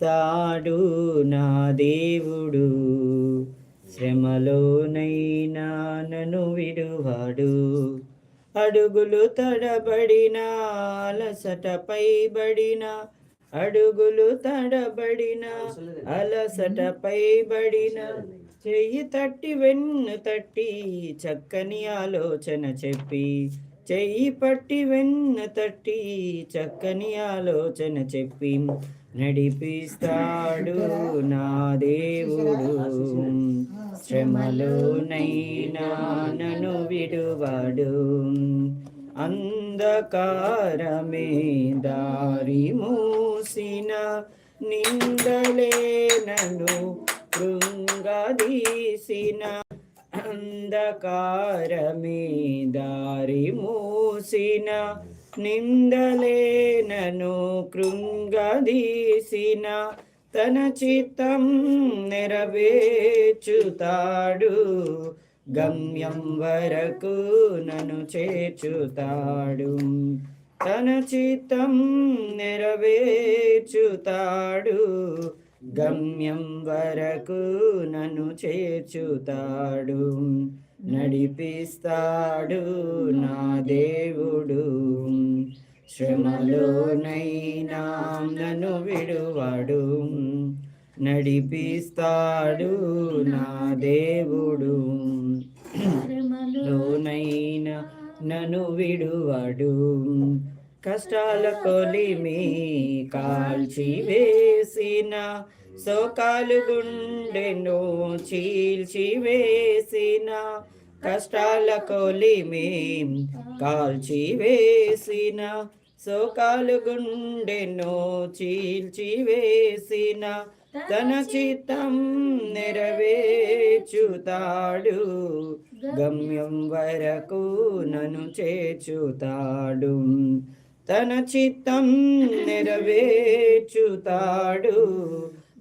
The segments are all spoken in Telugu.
నడిపిస్తాడు నా దేవుడు. శ్రమలోనైనా నన్ను విడువాడు. అడుగులు తడబడిన అలసటపై బడిన అడుగులు తడబడిన అలసటపై బడిన చెయ్యి తట్టి వెన్ను తట్టి చక్కని ఆలోచన చెప్పి చెయ్యి పట్టి వెన్ను తట్టి చక్కని ఆలోచన చెప్పి నడిపిస్తాడు నా దేవుడు. శ్రమలోనైనా నను విడువాడు. అంధకారమే దారి మూసిన నిందలే నన్ను కృంగదీసిన. అంధకారమే దారి మూసిన నిందలే నను కృంగ దీసిన తన చిత్తం నెరవేర్చుతాడు. గమ్యం వరకు నన్ను చేర్చుతాడు. తన చిత్తం నెరవేర్చుతాడు. గమ్యం వరకు నన్ను చేర్చుతాడు. నడిపిస్తాడు నా దేవుడు. శ్రమలోనైనా నన్ను విడువాడు నడిపిస్తాడు నా దేవుడు. లోనైనా నన్ను విడువాడు కష్టాల కొలిమి కాల్చి వేసిన సోకాలు గుండెను చీల్చి వేసిన కష్టాల కొలిమి కాల్చి వేసిన సోకాలు గుండెను చీల్చి వేసిన తన చిత్తం నెరవేర్చుతాడు గమ్యం వరకు నన్ను చేర్చుతాడు తన చిత్తం నెరవేర్చుతాడు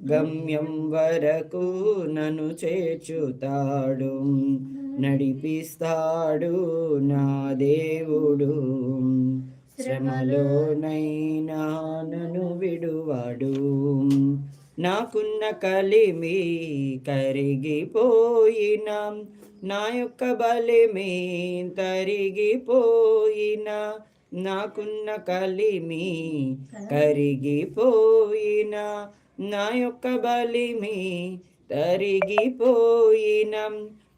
గమ్యం వరకు నన్ను చేర్చుతాడు నడిపిస్తాడు నా దేవుడు. శ్రమలోనైనా నన్ను విడువాడు నాకున్న కలిమి కరిగిపోయిన నా యొక్క బలిమి తరిగిపోయిన నాకున్న కలిమి కరిగిపోయిన నా యొక్క బలిమి తరిగిపోయిన.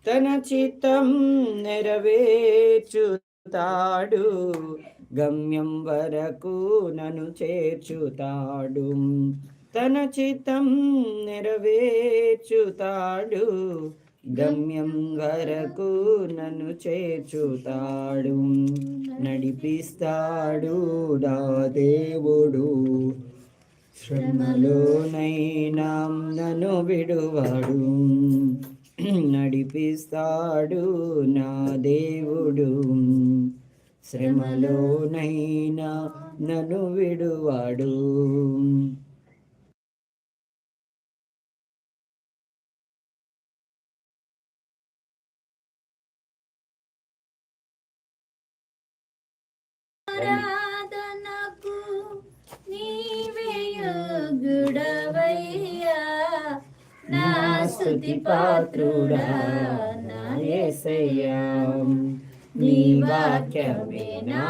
తన చిత్తం నెరవేర్చుతాడు. గమ్యం వరకు నన్ను చేర్చుతాడు. తన చిత్తం నెరవేర్చుతాడు. గమ్యం వరకు నన్ను చేర్చుతాడు. నడిపిస్తాడు నా దేవుడు. శ్రమలోనైనా నన్ను విడువాడు. నడిపిస్తాడు నా దేవుడు. శ్రమలోనైనా నన్ను విడువాడు. యోగ్యుడవయ్యా నా స్తుతి పాత్రుడా నా యేసయ్యా నీ వాక్యమే నా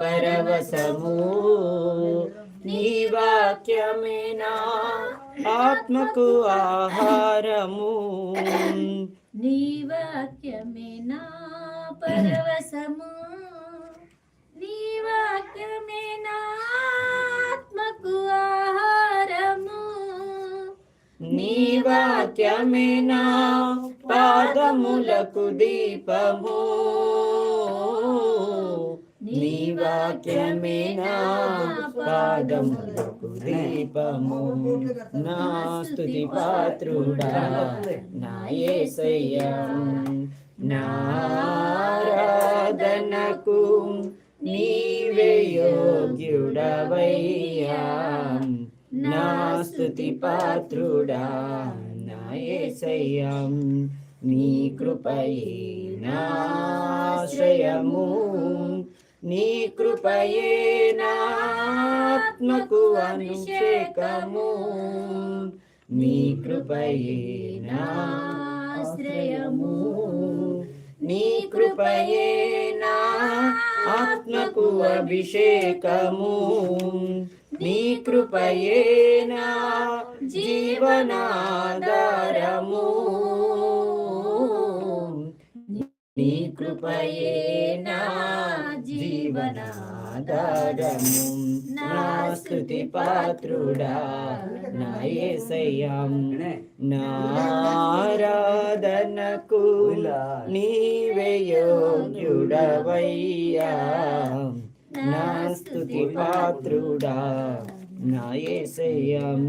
పరవశము. నీ వాక్యమే నా ఆత్మకు ఆహారము. నీ వాక్యమే నా పరవశము. నీ వాక్యమే నా ఆత్మకు ఆహారము నీ వాక్యమే నా పాదములకు దీపము. నీ వాక్యమే నా పాదములకు దీపము. నా స్తుతి పాత్రుడా నా యేసయ్యా నారాధనకు నీవే యోగ్యుడవయ్యా. నా స్థుతి పాత్రుడా నా యేసయ్యా నీ కృపయే నాశ్రయము నీ కృపయే నాత్మకు ఆత్మకు అభిషేకము నీ కృపయే నాశ్రయము నీ కృపయే నా ఆత్మకు అభిషేకము. నీ కృపయేనా జీవనాధారము. నీ కృపయేనా జీవనాధారము. నా స్తుతి పాత్రుడా నా యేసయ్యం నారాధనకు నీవే యోగ్యుడవయ్యా. నా స్తుతి పాత్రుడా నా యేసయ్యం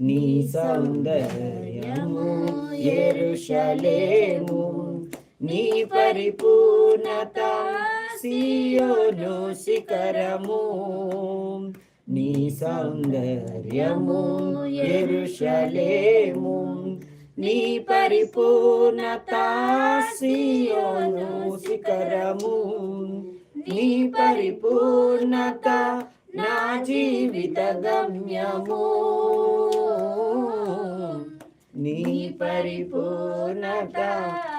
నీ సౌందర్యము ఎరుషలేము నీ పరిపూర్ణత సియోను శిఖరము నీ సౌందర్యము ఎరుషలేము నీ పరిపూర్ణత సియోను శిఖరము. నీ పరిపూర్ణత నా జీవిత గమ్యము. నీ పరిపూర్ణత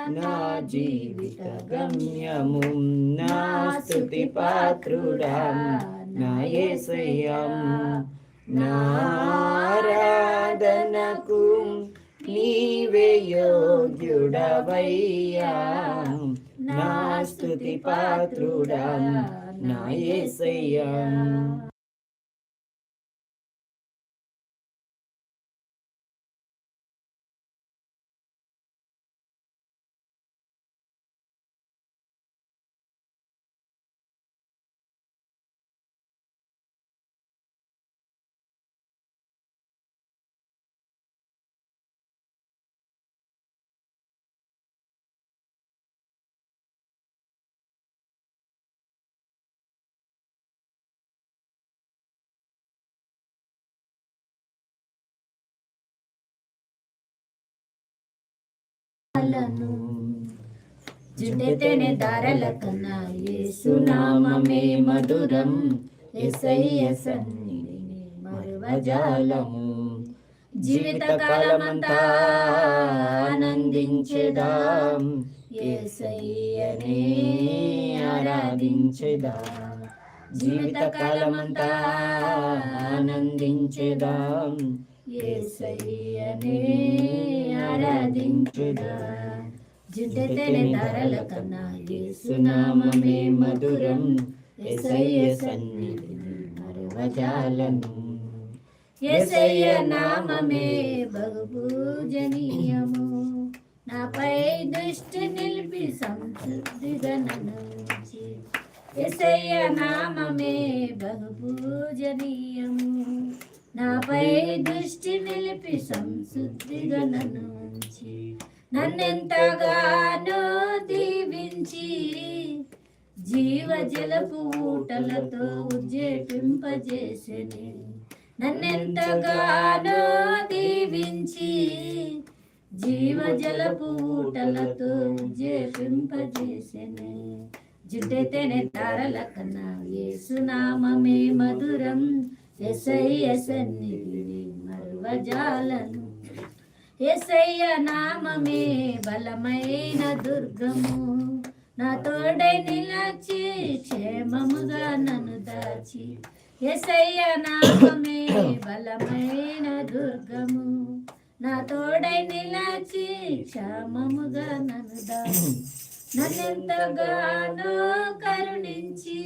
నా జీవిత గమ్యము. నా స్థుతి పాత్రుడా నా ఏసయం నారాధనకు నీవే యోగ్యుడవయ్యా. నా స్తుతి పాత్రుడా నా ఏసయ్యా. లను జుండెతేనే దారల కన్నా యేసునామమే మధురం. ఎసయ్య సన్నిధిని మరువజాలము. జీవిత కాలమంతా ఆనందించేదాం. యేసయ్యనే ఆరాధించేదాం. జీవిత కాలమంతా ఆనందించేదాం. యేసయ్యనే ఆరాధించుదాం. జుండెతేనే దారల కన్నా ఏసునామమే మధురం. ఎసయ్య సన్నిధిని మరువజాలను. ఎసయ్య నామమే బహుపూజనీయము. నాపై దృష్టి నిలిపి సంతృప్తిగా నన్నుంచి ఎసయ్య నామమే బహుపూజనీయము నాపై దృష్టి నిలిపి సంశుద్ధిగా నన్ను ఉంచి నన్నెంతగానో దీవించి జీవ జలపు ఊటలతో ఉజ్జేపింపజేసని. నన్నెంతగానో దీవించి జీవ జలపు ఊటలతో ఉజ్జేపింపజేసని. జుట్టెతేనే తారల కన్నా యేసునామమే మధురం. ఎసయ్య సన్నిధిని మరువజాలను. ఎసయ్య నామమే బలమైన దుర్గము. నా తోడై నిలచి క్షేమముగా నన్ను దాచి. ఎసయ్య నామమే బలమైన దుర్గము. నా తోడై నిలచి క్షేమముగా నన్ను దాచి. నన్నెంతగానో కరుణించి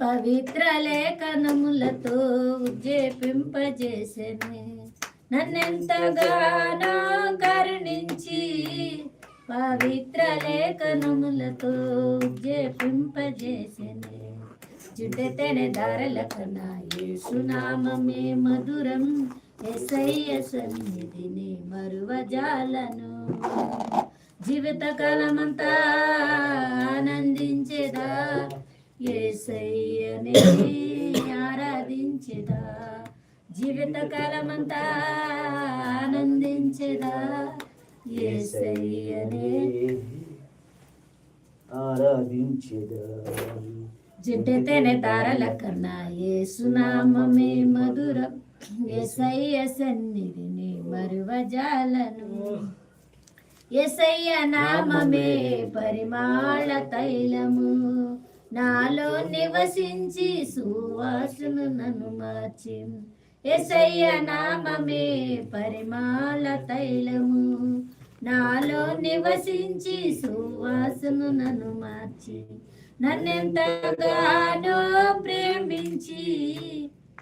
పవిత్ర లేఖనములతో ఉజ్జేపింపజేసెనే. నన్నెంతగానో కరుణించి పవిత్ర లేఖనములతో ఉజ్జేపింపజేసెనే. జుడ్డెతెనే దారల నా యేసునామమే మధురం. ఎసయ్య సన్నిధిని మరువజాలను. జీవిత కాలమంతా ఆనందించేదా? ఏసయ్యనే ఆరాధించేదా? జీవిత కాలమంతా ఆనందించేదా? ఏసయ్యనే ఆరాధించేదా? జిడ్డతేనే దారల కన్నా ఏసునామమే మధురం. ఎసయ్య సన్నిధిని మరువజాలను. ఎసయ్య నామమే పరిమాళ తైలము. నాలో నివసించి సువాసన నన్ను మార్చి. ఎసయ్య నామమే పరిమాళ తైలము. నాలో నివసించి సువాసన నన్ను మార్చి. నన్నెంతగానో ప్రేమించి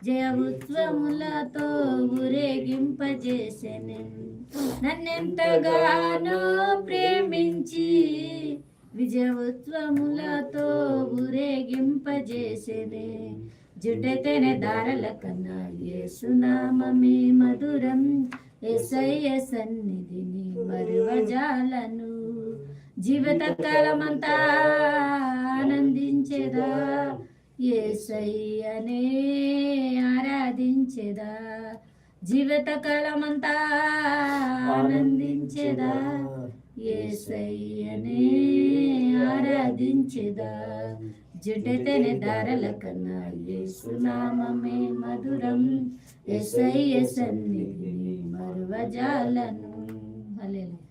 జయ ఉత్సవములతో ఊరేగింపజేసెను. నన్నెంతగానో ప్రేమించి విజయోత్సవములతో ఊరేగింపజేసెనే. జుడ్డతేనే దారల కన్నా యేసునామమే మధురం. ఎసయ్య సన్నిధిని మరువజాలను. జీవిత కాలమంతా ఆనందించేదా. ఏసయ్యనే ఆరాధించేదా జీవిత కాలమంతా ఆనందించేదా ఏసయ్యనే ఆరాధించేదా జుడ్డతేనే దారల కన్నా యేసునామమే మధురం ఎసయ్య సన్నిధిని మరువజాలను. హల్లెలూయా.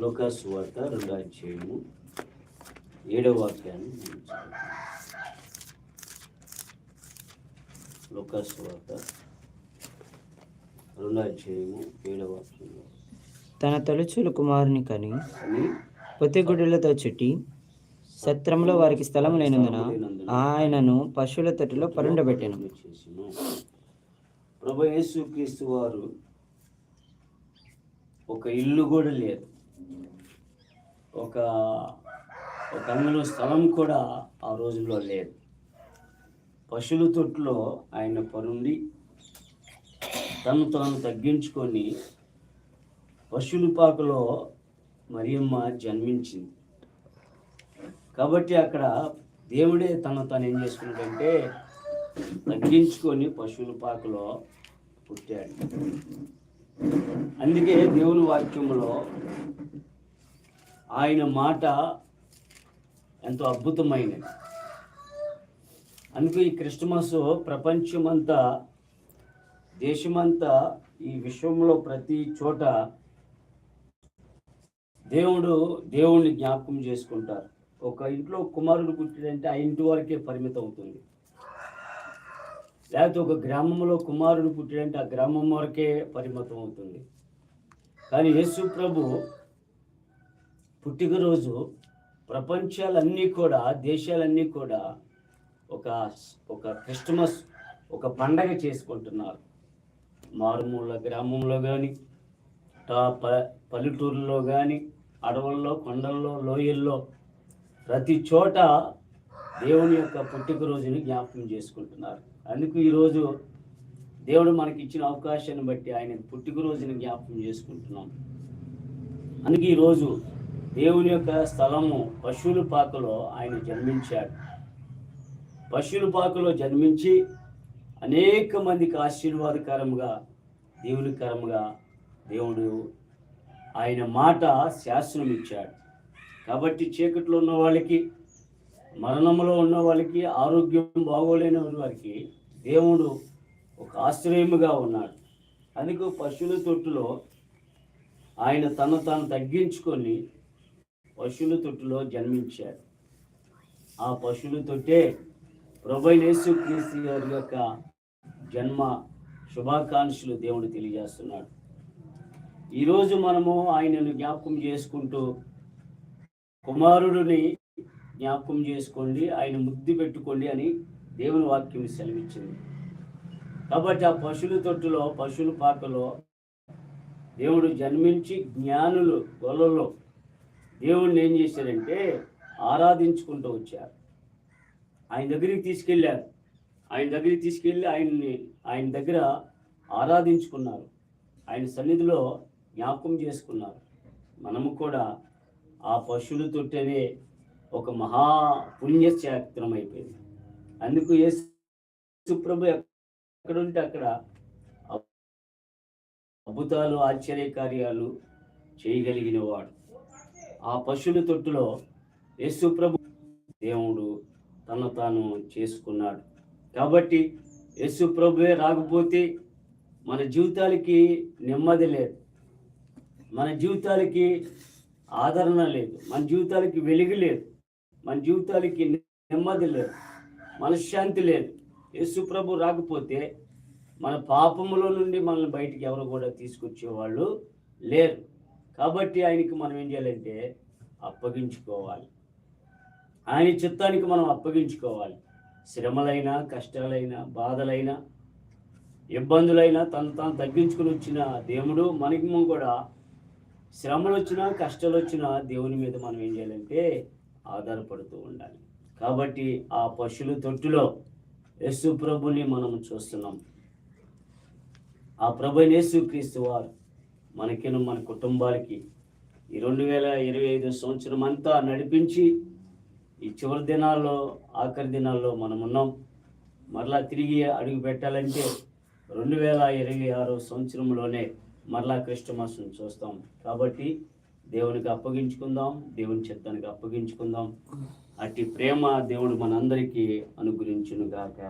లోకాసు వార్త రెండో అధ్యాయము ఏడవ వాక్యాన్ని. లోకాసు వార్త రెండో అధ్యాయము ఏడవ వాక్యంలో తన తొలచూలు కుమారుని కని అని పొత్తిగుడ్డలతో చుట్టి సత్రంలో వారికి స్థలం లేనందున ఆయనను పశువుల తొట్టిలో పరుండబెట్టెను ప్రభు యేసు క్రీస్తు వారు ఒక ఇల్లు కూడా లేదు. ఒక ఒక అందులో స్థలం కూడా ఆ రోజుల్లో లేదు. పశువుల తొట్టులో ఆయన పరుండి తను తాను తగ్గించుకొని పశువుల పాకలో మరియమ్మ జన్మించింది. కాబట్టి అక్కడ దేవుడే తను తను ఏం చేసుకున్నాడంటే తగ్గించుకొని పశువుల పాకలో పుట్టాడు. అందుకే దేవుని వాక్యంలో ఆయన మాట ఎంతో అద్భుతమైనది. అందుకే ఈ క్రిస్టమస్ ప్రపంచమంతా దేశమంతా ఈ విశ్వంలో ప్రతి చోట దేవుడు దేవుణ్ణి జ్ఞాపకం చేసుకుంటారు. ఒక ఇంట్లో కుమారుడు పుట్టిడంటే ఆ ఇంటి వరకే పరిమితం అవుతుంది. లేకపోతే ఒక గ్రామంలో కుమారుడు పుట్టిడంటే ఆ గ్రామం వరకే పరిమితం అవుతుంది. కానీ యేసు ప్రభు పుట్టినరోజు ప్రపంచాలన్నీ కూడా దేశాలన్నీ కూడా ఒక ఒక క్రిస్టమస్ ఒక పండగ చేసుకుంటున్నారు. మారుమూల గ్రామంలో కానీ టాప్ ప పల్లెటూరులో కానీ అడవుల్లో కొండల్లో లోయల్లో ప్రతి చోట దేవుని యొక్క పుట్టిక రోజుని జ్ఞాపకం చేసుకుంటున్నారు. అందుకు ఈరోజు దేవుడు మనకి ఇచ్చిన అవకాశాన్ని బట్టి ఆయన పుట్టిక రోజుని జ్ఞాపకం చేసుకుంటున్నాం. అందుకే ఈరోజు దేవుని యొక్క స్థలము పశువుల పాకలో ఆయన జన్మించాడు. పశువుల పాకలో జన్మించి అనేక మందికి ఆశీర్వాదకరంగా దేవునికరంగా దేవుడు ఆయన మాట శాసనం ఇచ్చాడు కాబట్టి చీకట్లో ఉన్న వాళ్ళకి మరణంలో ఉన్న వాళ్ళకి ఆరోగ్యం బాగోలేని వారికి దేవుడు ఒక ఆశ్రయముగా ఉన్నాడు. అందుకు పశువుల తొట్టులో ఆయన తను తాను తగ్గించుకొని పశువుల తొట్టులో జన్మించాడు ఆ పశువుల తొట్టే ప్రభైనేసు క్రీస్తు గారి యొక్క జన్మ శుభాకాంక్షలు దేవుడు తెలియజేస్తున్నాడు. ఈరోజు మనము ఆయనను జ్ఞాపకం చేసుకుంటూ కుమారుడిని జ్ఞాపకం చేసుకోండి ఆయన ముద్దు పెట్టుకోండి అని దేవుని వాక్యం సెలవిచ్చింది. కాబట్టి ఆ పశువుల తొట్టులో పశువుల పాకలో దేవుడు జన్మించి జ్ఞానులు గొల్లలో దేవుణ్ణి ఏం చేశారంటే ఆరాధించుకుంటూ వచ్చారు. ఆయన దగ్గరికి తీసుకెళ్ళారు. ఆయన దగ్గరికి తీసుకెళ్ళి ఆయన్ని ఆయన దగ్గర ఆరాధించుకున్నారు. ఆయన సన్నిధిలో జ్ఞాపకం చేసుకున్నారు. మనము కూడా ఆ పశువులు తొట్టేదే ఒక మహా పుణ్యక్షేత్రం అయిపోయింది. అందుకు ఏ సుప్రభు ఎక్కడ ఉంటే అక్కడ అద్భుతాలు ఆశ్చర్యకార్యాలు చేయగలిగిన వాడు. ఆ పశువుల తొట్టులో యేసు ప్రభు దేవుడు తన తాను చేసుకున్నాడు. కాబట్టి యేసు ప్రభువే రాకపోతే మన జీవితాలకి నెమ్మది లేదు. మన జీవితాలకి ఆదరణ లేదు. మన జీవితాలకి వెలుగు లేదు. మన జీవితాలకి నెమ్మది లేదు. మనశ్శాంతి లేదు. యేసు ప్రభు రాకపోతే మన పాపములో నుండి మనల్ని బయటికి ఎవరు కూడా తీసుకొచ్చేవాళ్ళు లేరు. కాబట్టి ఆయనకి మనం ఏం చేయాలంటే అప్పగించుకోవాలి. ఆయన చిత్తానికి మనం అప్పగించుకోవాలి. శ్రమలైనా కష్టాలైనా బాధలైనా ఇబ్బందులైనా తను తాను తగ్గించుకుని వచ్చిన దేవుడు మనకి కూడా శ్రమలు వచ్చినా కష్టాలు వచ్చినా దేవుని మీద మనం ఏం చేయాలంటే ఆధారపడుతూ ఉండాలి. కాబట్టి ఆ పశువుల తొట్టులో యేసు ప్రభుని మనం చూస్తున్నాం. ఆ ప్రభు యేసు క్రీస్తు వారు మనకిను మన కుటుంబాలకి ఈ రెండు వేల ఇరవై ఐదు సంవత్సరం అంతా నడిపించి ఈ చివరి దినాల్లో ఆఖరి దినాల్లో మనం ఉన్నాం మరలా తిరిగి అడుగు పెట్టాలంటే రెండు వేల ఇరవై ఆరో సంవత్సరంలోనే మరలా క్రిస్టమస్ను చూస్తాం. కాబట్టి దేవునికి అప్పగించుకుందాం దేవుని చిత్తానికి అప్పగించుకుందాం. అట్టి ప్రేమ దేవుడు మనందరికీ అనుగ్రహించునుగాక.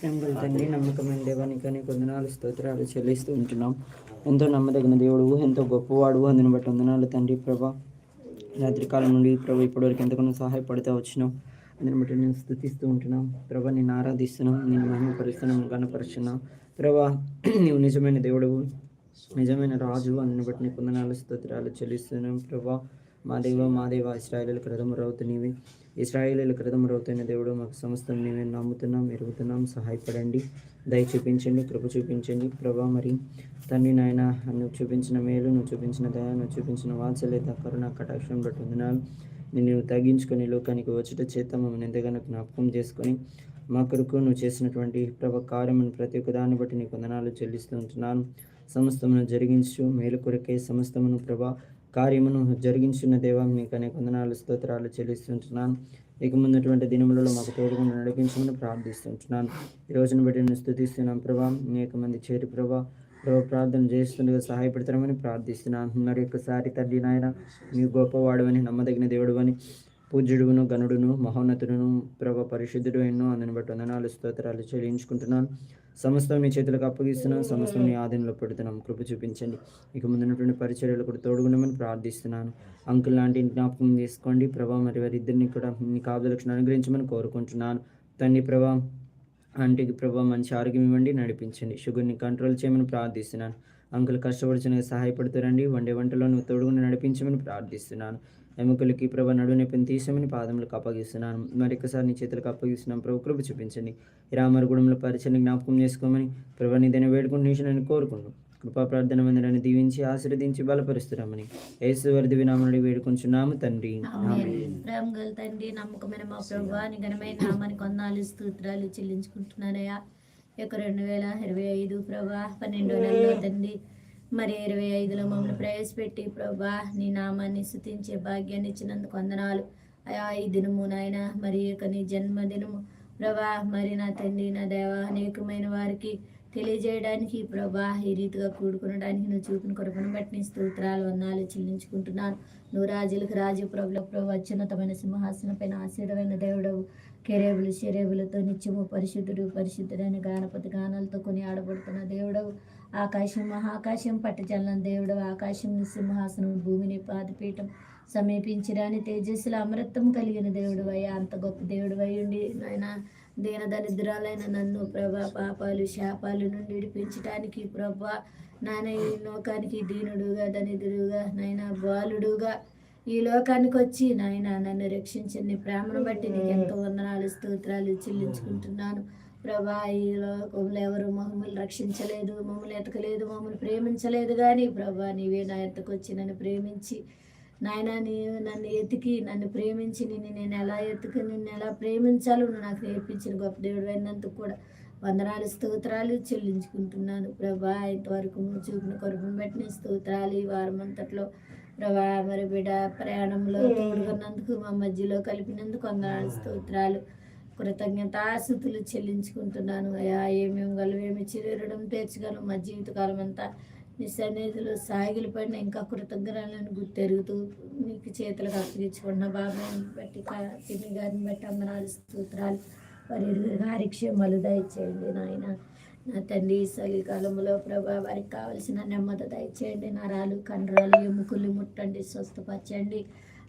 ప్రేమగల తండ్రి నమ్మకమైన దేవానికి అనేక వందనాలు స్తోత్రాలు చెల్లిస్తూ ఉంటున్నాం. ఎంతో నమ్మదగిన దేవుడు ఎంతో గొప్పవాడు అందుని బట్టి వందనాలు తండ్రి ప్రభా. రాత్రికాలం నుండి ప్రభు ఇప్పటివరకు ఎంతగానో సహాయపడుతూ వచ్చినాం. అందుని బట్టి నేను స్థుతిస్తూ ఉంటున్నాం. ప్రభా నేను ఆరాధిస్తున్నాం నేను మహిమపరుస్తున్నాం గణపరుస్తున్నాం ప్రభా నీవు నిజమైన దేవుడు నిజమైన రాజు అందుని బట్టి నీకు వందనాలు స్తోత్రాలు చెల్లిస్తున్నాం. ప్రభా మా దేవ మా దేవ ఇస్రాయేలీల క్రదము రౌతు నీవి ఇస్రాయేలీల క్రదము రౌతైన దేవుడు మాకు సమస్తం మేమే నమ్ముతున్నాం ఎరుగుతున్నాం. సహాయపడండి దయ చూపించండి కృప చూపించండి. ప్రభా మరి తండ్రి నాయన నువ్వు చూపించిన మేలు నువ్వు చూపించిన దయ నువ్వు చూపించిన వాత్సల్యత కరుణ కటాక్షం బట్టి వందనాలు నిన్ను తగ్గించుకొని లోకానికి వచ్చట చేత మమ్మల్ని ఎంతగానో జ్ఞాపకం చేసుకొని మా కొరకు నువ్వు చేసినటువంటి ప్రభ కార్యమును ప్రతి ఒక్క దాన్ని బట్టి నీకు వందనాలు చెల్లిస్తూ ఉంటున్నాను. సమస్తమును జరిగించు మేలు కొరకే సమస్తమును ప్రభా కార్యమును జరిగించున్న దేవా నీకు అనేక వందనాలు స్తోత్రాలు చెల్లిస్తుంటున్నాను. ఇక ముందుటువంటి దినములలో మాకు తోడుకుండా నడిపించమని ప్రార్థిస్తుంటున్నాను. ఈ రోజును బట్టి నేను స్థుతిస్తున్నాను ప్రభా. అనేక మంది చేరి ప్రభా ప్రభు ప్రార్థన చేస్తుండగా సహాయపడతామని ప్రార్థిస్తున్నాను. మరి ఒకసారి తండ్రి నాయన మీ గొప్పవాడు నమ్మదగిన దేవుడు అని పూజ్యుడును గనుడును మహోన్నతుడును ప్రభ పరిశుద్ధుడు ఎన్నో అందుని బట్టి వందనాలు స్తోత్రాలు చెల్లించుకుంటున్నాను. సమస్తం మీ చేతులకు అప్పగిస్తున్నాం సమస్తం మీ ఆధీనంలో పెడుతున్నాం. కృప చూపించండి. ఇక ముందున్నటువంటి పరిచర్యలు కూడా తోడుగుండమని ప్రార్థిస్తున్నాను. అంకుల్ లాంటి జ్ఞాపకం తీసుకోండి ప్రభా మరి వారిద్దరిని కూడా మీ కాపుదలక్షణ అనుగ్రహించమని కోరుకుంటున్నాను. తండ్రి ప్రభా ఆంటీకి ప్రభా మంచి ఆరోగ్యం ఇవ్వండి నడిపించండి. షుగర్ని కంట్రోల్ చేయమని ప్రార్థిస్తున్నాను. అంకుల్ కష్టపడుచునే సహాయపడుతారండి వండే వంటలో నువ్వు తోడుగుని నడిపించమని ప్రార్థిస్తున్నాను. ఎముకలకి ప్రభా నడు నొప్పిని తీసమని పాదములకు అప్పగిస్తున్నాను మరొకసారి నీ చేతులకు అప్పగిస్తున్నాను ప్రభు కృప చూపించండి. రామరగూడెంలో పరిచయని జ్ఞాపకం చేసుకోమని ప్రభా నీదైనా వేడుకుంటున్నాను కోరుకున్నాను కృపా ప్రార్థన మందిరాన్ని దీవించి ఆశీర్వదించి బలపరుస్తున్నామని యేసువారి దివినామని వేడుకుంటున్నాము తండ్రి. ప్రేమ గల తండ్రి నమ్మకమైన మా ప్రభు నీ ఘనమైన నామానికి వందాలు స్తోత్రాలు చెల్లించుకుంటున్నానయ్యా. ఈ యొక్క రెండు వేల ఇరవై ఐదు ప్రభా పన్నెండో నెలలో తండ్రి మరి ఇరవై ఐదులో మమ్మల్ని ప్రవేశపెట్టి ప్రభా నీ నామాన్ని స్థుతించే భాగ్యాన్ని ఇచ్చినందుకు వందనాలు. అయా ఈ దినము నాయన మరి యొక్క నీ జన్మదినము. ప్రభా మరి నా తండ్రి నా దేవ అనేకమైన వారికి తెలియజేయడానికి ప్రభా ఈ రీతిగా కూడుకునడానికి నువ్వు చూపిన కొరకును బట్టి నీ స్తోత్రాలు వందాలు చెల్లించుకుంటున్నాను. నువ్వు రాజులకు రాజు ప్రభుల ప్రభు అత్యున్నతమైన సింహాసనం పైన ఆశీర్వైన దేవుడవు. కెరేబులు షెరేబులతో నిత్యము పరిశుద్ధుడు పరిశుద్ధుడైన గానపతి గానాలతో కొని ఆడబడుతున్న దేవుడవు. ఆకాశం మహాకాశం పట్టజల్లం దేవుడు ఆకాశం సింహాసనం భూమిని పాదపీఠం సమీపించడాని తేజస్సుల అమరత్వం కలిగిన దేవుడు అయ్యా అంత గొప్ప దేవుడు అయి ఉండి నాయన దీన దరిద్రాలైన నన్ను ప్రభా పాపాలు శాపాలు నుండి విడిపించడానికి ప్రభా నాయన ఈ లోకానికి దీనుడుగా దరిద్రుడుగా నాయన బాలుడుగా ఈ లోకానికి వచ్చి నాయన నన్ను రక్షించండి. ప్రేమను బట్టి నీకు ఎంతో వందనాలు స్తోత్రాలు చెల్లించుకుంటున్నాను. ప్రభా ఈ లోకంలో ఎవరు మమ్మల్ని రక్షించలేదు మమ్మల్ని ఎతకలేదు మమ్మల్ని ప్రేమించలేదు కానీ ప్రభా నీవే నా ఎత్తకొచ్చి నన్ను ప్రేమించి నాయన నీ నన్ను ఎతికి నన్ను ప్రేమించి నిన్ను నేను ఎలా ఎత్తుకు నిన్ను ఎలా ప్రేమించాలో నువ్వు నాకు నేర్పించిన గొప్ప దేవుడు అయినందుకు కూడా వందనాలు స్తోత్రాలు చెల్లించుకుంటున్నాను. ప్రభా ఇంతవరకు చూపిన కొరకును బట్టి స్తోత్రాలు ఈ వారం అంతట్లో ప్రభా మరి బిడ ప్రయాణంలో తోడుకున్నందుకు మా మధ్యలో కలిపినందుకు వందనాలు స్తోత్రాలు. కృతజ్ఞతాస్థుతులు చెల్లించుకుంటున్నాను. అయా ఏమేమి గలవేమి చిరురడం తీర్చగలం. మా జీవితకాలం అంతా నీ సన్నిధిలో సాగిలి పడిన ఇంకా కృతజ్ఞతలను గుర్తెరుగుతూ నీకు చేతులకు అప్పగించుకున్న బాబాని బట్టి తిని గారిని బట్టి అందనాలు స్తోత్రాలు వారి ఇరువురు గారి దయచేయండి నాయన. నా తండ్రి చలికాలంలో ప్రభా వారికి కావలసిన నెమ్మది దయచేయండి. నరాలు కండరాలు ఎముకలు ముట్టండి స్వస్థపరచండి.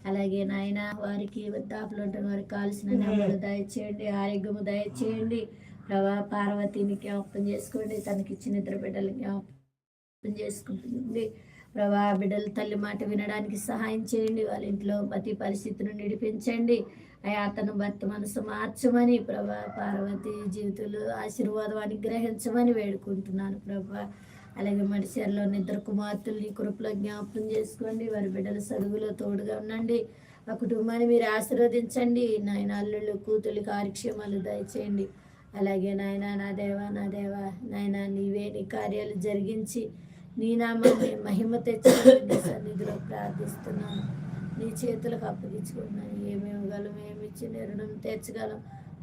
అలాగే నాయన వారికి వృద్ధాపులు ఉంటున్న వారికి కావాల్సిన నెమ్మది దయచేయండి ఆరోగ్యము దయచేయండి. ప్రభా పార్వతిని జ్ఞాపకం చేసుకోండి తనకిచ్చిన ఇద్దరు బిడ్డలు జ్ఞాపకం చేసుకుంటుంది. ప్రభా బిడ్డల తల్లి మాట వినడానికి సహాయం చేయండి వాళ్ళ ఇంట్లో ప్రతి పరిస్థితిని నిడిపించండి. అయా అతను భర్త మనసు మార్చమని ప్రభా పార్వతి జీవితంలో ఆశీర్వాదం అనుగ్రహించమని వేడుకుంటున్నాను ప్రభా. అలాగే మడిసేరలో ఇద్దరు కుమార్తెల్ని కృపలో జ్ఞాపకం చేసుకోండి. వారి బిడ్డల చదువులో తోడుగా ఉండండి. ఆ కుటుంబాన్ని మీరు ఆశీర్వదించండి. నాయన అల్లుళ్ళు కూతుళ్ళు కార్యక్షేమాలు దయచేయండి. అలాగే నాయన నా దేవా నా దేవా నాయన నీవే నీ కార్యాలు జరిగించి నీ నామాన్ని మహిమ తెచ్చుకొని సన్నిధిలో ప్రార్థిస్తున్నాను నీ చేతులకు అప్పగించుకున్నాను ఏమేమి గలం ఏమి రుణం తీర్చగలం.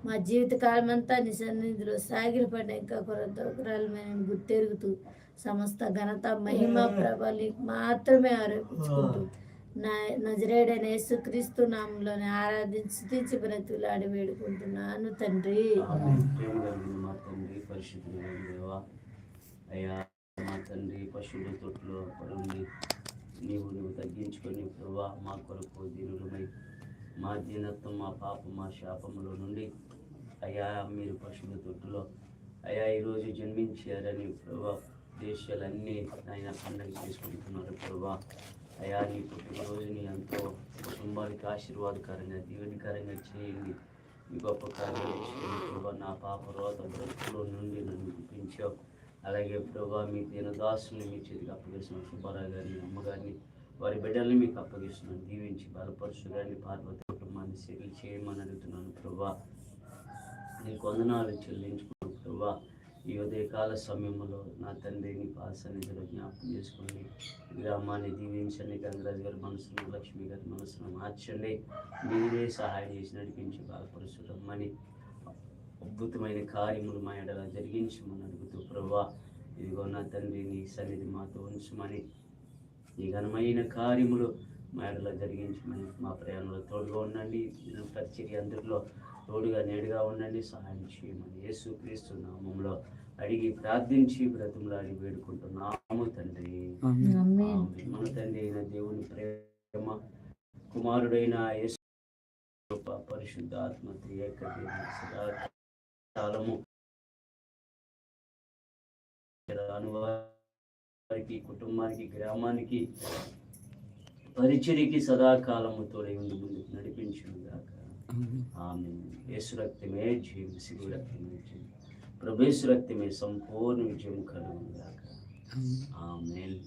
మా జీవితకాలం అంతా నీ సన్నిధిలో సాగిలపడ్డ. ఇంకా కొరతరాలు మేము గుర్తెరుగుతూ సమస్త ఘనత మహిమ ప్రభలు నీకు మాత్రమే ఆరోపించుకుంటూ నా నజరేడైన యేసుక్రీస్తు నామంలోనే ఆరాధించి తీర్చి బ్రతులాడి వేడుకుంటున్నాను తండ్రి. మా తండ్రి అయ్యా మా తండ్రి పశువుల తొట్టులో పడుండి. నీవు నువ్వు తగ్గించుకొని ప్రభా మా కొరకు దీనులమై మా దీనత్వం మా పాప మా శాపములో నుండి అయ్యా మీరు పశువుల తొట్టులో అయ్యా ఈరోజు జన్మించారని ప్రభా దేశాలన్నీ ఆయన పండుగ చేసుకుంటున్నారు ప్రభా. అయా నీ పుట్టినరోజుని ఎంతో కుటుంబానికి ఆశీర్వాదకరంగా దీవెనికరంగా చేయండి. మీ గొప్ప కార్యాలు ప్రభా నా పాప రోత బ్రతుకులో నుండి నన్ను విడిపించావు అలాగే ప్రభా మీ దీనదాసుని మీ చేతికి అప్పగిస్తున్నాను సుబ్బారావు గారిని అమ్మగారిని వారి బిడ్డల్ని మీకు అప్పగిస్తున్నాను. దీవించి బలపరుచు గారిని పార్వతి కుటుంబాన్ని సెటిల్ చేయమని అడుగుతున్నాను ప్రభా. నీకు వందనాలు చెల్లించుకున్నాను ప్రభా ఈ ఉదయకాల సమయంలో నా తండ్రిని పాసన్నిధిలో జ్ఞాపకం చేసుకోండి గ్రామాన్ని దీవించండి. గంగరాజు గారి మనసును లక్ష్మి గారి మనసును మార్చండి. మీరే సహాయం చేసి నడిపించి బాధపరుచుడమ్మని అద్భుతమైన కార్యములు మా ఎడల జరిగించమని అడుగుతూ ప్రభా ఇదిగో నా తండ్రి నీ సన్నిధి మాతో ఉంచమని ఈ ఘనమైన కార్యములు మా ఎడల జరిగించమని మా ప్రయాణంలో తోడుగా ఉండండి. పరిచర్య అందరిలో తోడుగా నేడుగా ఉండండి సహాయం చేయమని యేసు క్రీస్తు నామంలో అడిగి ప్రార్థించి బ్రతుములాడి వేడుకుంటున్నాము తండ్రి ఆమేన్. ఆమేన్. ఆమేన్. మన తండ్రి అయిన దేవుని ప్రేమ కుమారుడైన యేసు త్రియేక దేవుని సదాకాలము వారికి కుటుంబానికి గ్రామానికి పరిచర్యకి సదాకాలము తోడై ఉండి ముందుకు నడిపించును గాక ఆమేన్. ఆమె యేసు రక్తమే జీవం శివు రక్తమే జీవం. ప్రభేసు రక్తమే సంపూర్ణ విజయం కలుగును గాక. ఆమేన్. ఆమెన్.